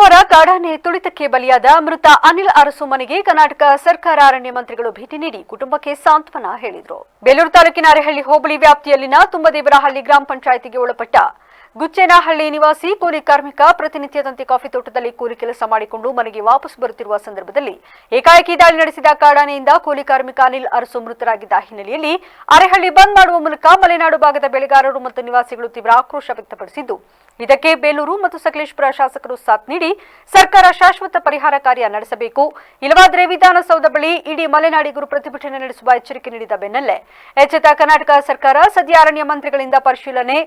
ಸೋಮವಾರ ಕಾಡಾನೆ ತುಳಿತಕ್ಕೆ ಬಲಿಯಾದ ಮೃತ ಅನಿಲ್ ಅರಸು ಮನೆಗೆ ಕರ್ನಾಟಕ ಸರ್ಕಾರ ಅರಣ್ಯ ಮಂತ್ರಿಗಳು ಭೇಟಿ ನೀಡಿ ಕುಟುಂಬಕ್ಕೆ ಸಾಂತ್ವನ ಹೇಳಿದರು. ಬೇಲೂರು ತಾಲೂಕಿನ ಅರೆಹಳ್ಳಿ ಹೋಬಳಿ ವ್ಯಾಪ್ತಿಯಲ್ಲಿನ ತುಂಬದೇವರಹಳ್ಳಿ ಗ್ರಾಮ ಪಂಚಾಯಿತಿಗೆ ಒಳಪಟ್ಟ ಗುಚ್ಚೇನಹಳ್ಳಿ ನಿವಾಸಿ ಕೂಲಿ ಕಾರ್ಮಿಕ ಪ್ರತಿನಿತ್ಯದಂತೆ ಕಾಫಿ ತೋಟದಲ್ಲಿ ಕೂಲಿ ಕೆಲಸ ಮಾಡಿಕೊಂಡು ಮನೆಗೆ ವಾಪಸ್ ಬರುತ್ತಿರುವ ಸಂದರ್ಭದಲ್ಲಿ ಏಕಾಏಕಿ ದಾಳಿ ನಡೆಸಿದ ಕಾಡಾನೆಯಿಂದ ಕೂಲಿ ಕಾರ್ಮಿಕ ಅನಿಲ್ ಅರಸು ಮೃತರಾಗಿದ್ದ ಹಿನ್ನೆಲೆಯಲ್ಲಿ ಅರೆಹಳ್ಳಿ ಬಂದ್ ಮಾಡುವ ಮೂಲಕ ಮಲೆನಾಡು ಭಾಗದ ಬೆಳೆಗಾರರು ಮತ್ತು ನಿವಾಸಿಗಳು ತೀವ್ರ ಆಕ್ರೋಶ ವ್ಯಕ್ತಪಡಿಸಿದ್ದು. ಇದಕ್ಕೆ ಬೇಲೂರು ಮತ್ತು ಸಕಲೇಶ್ಪುರ ಶಾಸಕರು ಸಾಥ್ ನೀಡಿ ಸರ್ಕಾರ ಶಾಶ್ವತ ಪರಿಹಾರ ಕಾರ್ಯ ನಡೆಸಬೇಕು. ಇಲ್ಲವಾದರೆ ವಿಧಾನಸೌಧ ಬಳಿ ಇಡೀ ಮಲೆನಾಡಿಗರು ಪ್ರತಿಭಟನೆ ನಡೆಸುವ ಎಚ್ಚರಿಕೆ ನೀಡಿದ ಬೆನ್ನಲ್ಲೇ. ಎಚ್ಚೆತ್ತ ಕರ್ನಾಟಕ ಸರ್ಕಾರ ಸದ್ಯ ಅರಣ್ಯ ಮಂತ್ರಿಗಳಿಂದ ಪರಿಶೀಲನೆ.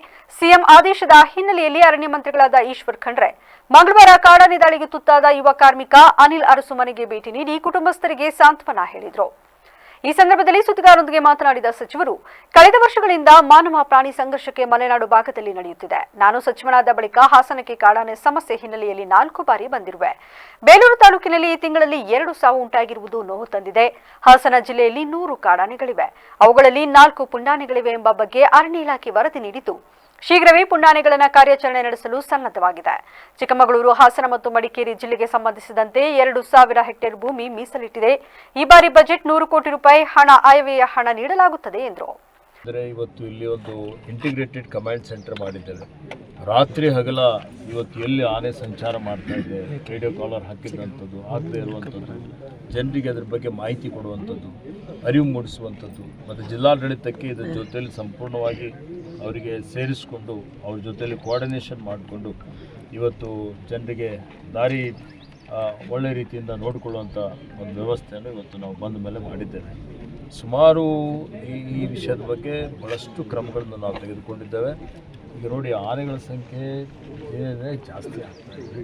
ಸಿಎಂ ಆದೇಶದ ಹಿನ್ನೆಲೆಯಲ್ಲಿ ಅರಣ್ಯ ಮಂತ್ರಿಗಳಾದ ಈಶ್ವರ್ ಖಂಡ್ರೆ. ಮಂಗಳವಾರ ಕಾಡಾನೆ ದಾಳಿಗೆ ತುತ್ತಾದ ಯುವ ಕಾರ್ಮಿಕ ಅನಿಲ್ ಅರಸು ಮನೆಗೆ ಭೇಟಿ ನೀಡಿ ಕುಟುಂಬಸ್ಥರಿಗೆ ಸಾಂತ್ವನ ಹೇಳಿದರು. ಈ ಸಂದರ್ಭದಲ್ಲಿ ಸುದ್ದಿಗಾರರೊಂದಿಗೆ ಮಾತನಾಡಿದ ಸಚಿವರು, ಕಳೆದ ವರ್ಷಗಳಿಂದ ಮಾನವ ಪ್ರಾಣಿ ಸಂಘರ್ಷಕ್ಕೆ ಮಲೆನಾಡು ಭಾಗದಲ್ಲಿ ನಡೆಯುತ್ತಿದೆ. ನಾನು ಸಚಿವನಾದ ಬಳಿಕ ಹಾಸನಕ್ಕೆ ಕಾಡಾನೆ ಸಮಸ್ಯೆ ಹಿನ್ನೆಲೆಯಲ್ಲಿ ನಾಲ್ಕು ಬಾರಿ ಬಂದಿರುವೆ. ಬೇಲೂರು ತಾಲೂಕಿನಲ್ಲಿ ಈ ತಿಂಗಳಲ್ಲಿ ಎರಡು ಸಾವು ಉಂಟಾಗಿರುವುದು ನೋವು ತಂದಿದೆ. ಹಾಸನ ಜಿಲ್ಲೆಯಲ್ಲಿ ನೂರು ಕಾಡಾನೆಗಳಿವೆ. ಅವುಗಳಲ್ಲಿ ನಾಲ್ಕು ಪುಂಡಾನೆಗಳಿವೆ ಎಂಬ ಬಗ್ಗೆ ಅರಣ್ಯ ಇಲಾಖೆ ವರದಿ ನೀಡಿದ್ದು ಶೀಘ್ರವೇ ಪುಂಡಾನೆಗಳನ್ನು ಕಾರ್ಯಾಚರಣೆ ನಡೆಸಲು ಸನ್ನದ್ಧವಾಗಿದೆ. ಚಿಕ್ಕಮಗಳೂರು, ಹಾಸನ ಮತ್ತು ಮಡಿಕೇರಿ ಜಿಲ್ಲೆಗೆ ಸಂಬಂಧಿಸಿದಂತೆ ಎರಡು ಸಾವಿರ ಹೆಕ್ಟೇರ್ ಭೂಮಿ ಮೀಸಲಿಟ್ಟಿದೆ. ಈ ಬಾರಿ ಬಜೆಟ್ ನೂರು ಕೋಟಿ ರೂಪಾಯಿ ಹಣ, ಆಯವ್ಯಯ ಹಣ ನೀಡಲಾಗುತ್ತದೆ ಎಂದರು. ಅಂದರೆ ಇವತ್ತು ಇಲ್ಲಿ ಒಂದು ಇಂಟಿಗ್ರೇಟೆಡ್ ಕಮಾಂಡ್ ಸೆಂಟರ್ ಮಾಡಿದ್ದೇವೆ ರಾತ್ರಿ ಹಗಲ ಇವತ್ತು ಎಲ್ಲಿ ಆನೆ ಸಂಚಾರ ಮಾಡ್ತಾ ಇದೆ ರೇಡಿಯೋ ಕಾಲರ್ ಹಾಕಿದಂಥದ್ದು ಆಗದೆ ಇರುವಂಥದ್ದು, ಜನರಿಗೆ ಅದ್ರ ಬಗ್ಗೆ ಮಾಹಿತಿ ಕೊಡುವಂಥದ್ದು, ಅರಿವು ಮೂಡಿಸುವಂಥದ್ದು, ಮತ್ತು ಜಿಲ್ಲಾಡಳಿತಕ್ಕೆ ಇದರ ಜೊತೆಯಲ್ಲಿ ಸಂಪೂರ್ಣವಾಗಿ ಅವರಿಗೆ ಸೇರಿಸಿಕೊಂಡು ಅವ್ರ ಜೊತೆಯಲ್ಲಿ ಕೋಆರ್ಡಿನೇಷನ್ ಮಾಡಿಕೊಂಡು ಇವತ್ತು ಜನರಿಗೆ ದಾರಿ ಒಳ್ಳೆ ರೀತಿಯಿಂದ ನೋಡಿಕೊಳ್ಳುವಂಥ ಒಂದು ವ್ಯವಸ್ಥೆಯನ್ನು ಇವತ್ತು ನಾವು ಬಂದ ಮೇಲೆ ಮಾಡಿದ್ದೇವೆ. ಸುಮಾರು ಈ ವಿಷಯದ ಬಗ್ಗೆ ಬಹಳಷ್ಟು ಕ್ರಮಗಳನ್ನು ನಾವು ತೆಗೆದುಕೊಂಡಿದ್ದೇವೆ. ಈಗ ನೋಡಿ, ಆನೆಗಳ ಸಂಖ್ಯೆ ಏನಿದೆ, ಜಾಸ್ತಿ ಆಗ್ತಾ ಇದೆ.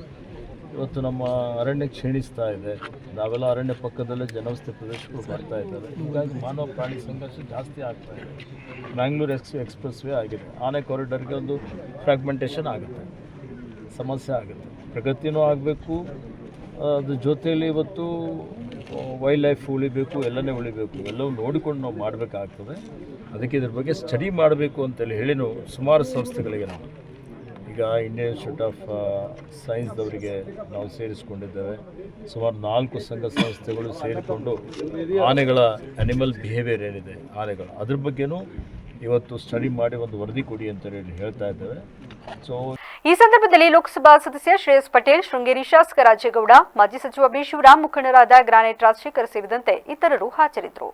ಇವತ್ತು ನಮ್ಮ ಅರಣ್ಯ ಕ್ಷೀಣಿಸ್ತಾ ಇದೆ. ನಾವೆಲ್ಲ ಅರಣ್ಯ ಪಕ್ಕದಲ್ಲೇ ಜನವಸತಿ ಪ್ರದೇಶಗಳು ಬರ್ತಾ ಇದ್ದಾರೆ ಹೀಗಾಗಿ ಮಾನವ ಪ್ರಾಣಿ ಸಂಘರ್ಷ ಜಾಸ್ತಿ ಆಗ್ತಾ ಇದೆ. ಮ್ಯಾಂಗ್ಳೂರು ಎಕ್ಸ್ ಎಕ್ಸ್ಪ್ರೆಸ್ ವೇ ಆಗಿದೆ. ಆನೆ ಕಾರಿಡಾರ್ಗೆ ಒಂದು ಫ್ರಾಗ್ಮೆಂಟೇಷನ್ ಆಗುತ್ತೆ. ಸಮಸ್ಯೆ ಆಗುತ್ತೆ. ಪ್ರಗತಿನೂ ಆಗಬೇಕು. ಅದ್ರ ಜೊತೆಯಲ್ಲಿ ಇವತ್ತು ವೈಲ್ಡ್ ಲೈಫ್ ಉಳಿಬೇಕು, ಎಲ್ಲನೇ ಉಳಿಬೇಕು ಎಲ್ಲವೂ ನೋಡಿಕೊಂಡು ನಾವು ಮಾಡಬೇಕಾಗ್ತದೆ. ಅದಕ್ಕೆ ಇದ್ರ ಬಗ್ಗೆ ಸ್ಟಡಿ ಮಾಡಬೇಕು ಅಂತೇಳಿ ಹೇಳಿನೂ ಸುಮಾರು ಸಂಸ್ಥೆಗಳಿಗೆ ನಾವು. ಈಗ ಇಂಡಿಯನ್ ಇನ್ಸ್ಟಿಟ್ಯೂಟ್ ಆಫ್ ಸೈನ್ಸ್ದವರಿಗೆ ನಾವು ಸೇರಿಸ್ಕೊಂಡಿದ್ದೇವೆ. ಸುಮಾರು ನಾಲ್ಕು ಸಂಘ ಸಂಸ್ಥೆಗಳು ಸೇರಿಕೊಂಡು ಆನೆಗಳ, ಅನಿಮಲ್ ಬಿಹೇವಿಯರ್ ಏನಿದೆ, ಆನೆಗಳು, ಅದ್ರ ಬಗ್ಗೆನೂ ಇವತ್ತು ಸ್ಟಡಿ ಮಾಡಿ ಒಂದು ವರದಿ ಕೊಡಿ ಅಂತ ಹೇಳಿ ಹೇಳ್ತಾ ಇದ್ದೇವೆ. ಸೊ ಈ ಸಂದರ್ಭದಲ್ಲಿ ಲೋಕಸಭಾ ಸದಸ್ಯ ಶ್ರೇಯಸ್ ಪಟೇಲ್, ಶೃಂಗೇರಿ ಶಾಸಕ ರಾಜೇಗೌಡ, ಮಾಜಿ ಸಚಿವ ಬಿ. ಶಿವರಾಮ್ ಮುಖಂಡರಾದ ಗ್ರಾನೇಟ್ ರಾಜಶೇಖರ್ ಸೇರಿದಂತೆ ಇತರರು ಹಾಜರಿದ್ದರು.